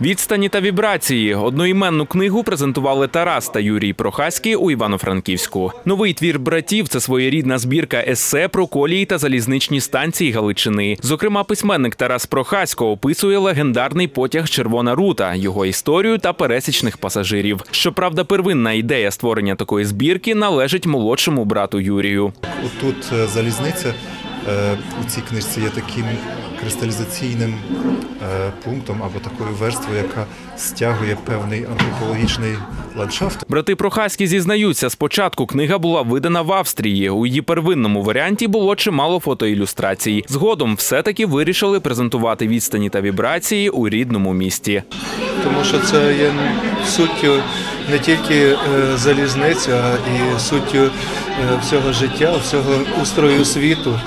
Відстані та вібрації. Одноіменну книгу презентували Тарас та Юрій Прохаський у Івано-Франківську. Новий твір братів це своєрідна збірка есе про колії та залізничні станції Галичини. Зокрема, письменник Тарас Прохасько описує легендарний потяг Червона рута, його історію та пересічних пасажирів. Щоправда, первинна ідея створення такої збірки належить молодшому брату Юрію. Тут е, залізниця у цій книжці є таким кристалізаційним е, пунктом або такою верствою, яка стягує певний антропологічний ландшафт. Брати Прохаські зізнаються, спочатку книга була видана в Австрії. У її первинному варіанті було чимало фотоілюстрацій. Згодом все-таки вирішили презентувати відстані та вібрації у рідному місті. тому що це є суттю не тільки е, залізниця, а і суттю е, всього життя, всього устрою світу.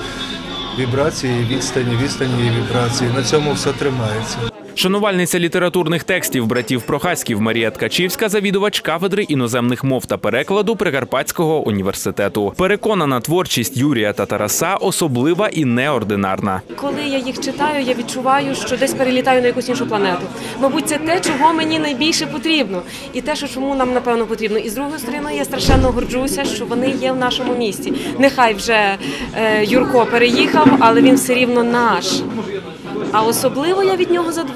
Вібрації, відстані, відстані вібрації. На цьому все тримається. Шанувальниця літературних текстів братів Прохаськів Марія Ткачівська, завідувач кафедри іноземних мов та перекладу Прикарпатського університету. Переконана, творчість Юрія та Тараса особлива і неординарна. Коли я їх читаю, я відчуваю, що десь перелітаю на якусь іншу планету. Мабуть, це те, чого мені найбільше потрібно, і те, що чому нам напевно потрібно. І з другої сторони, я страшенно горджуся, що вони є в нашому місті. Нехай вже е, Юрко переїхав, але він все рівно наш. А особливо я від нього зад-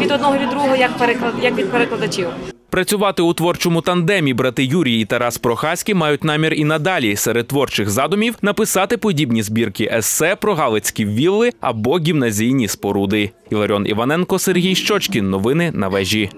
від одного від другого, як переклад, як від перекладачів. Працювати у творчому тандемі брати Юрій і Тарас Прохаські мають намір і надалі серед творчих задумів написати подібні збірки есе про галицькі вілли або гімназійні споруди. Іларіон Іваненко, Сергій Щочкін. Новини на вежі.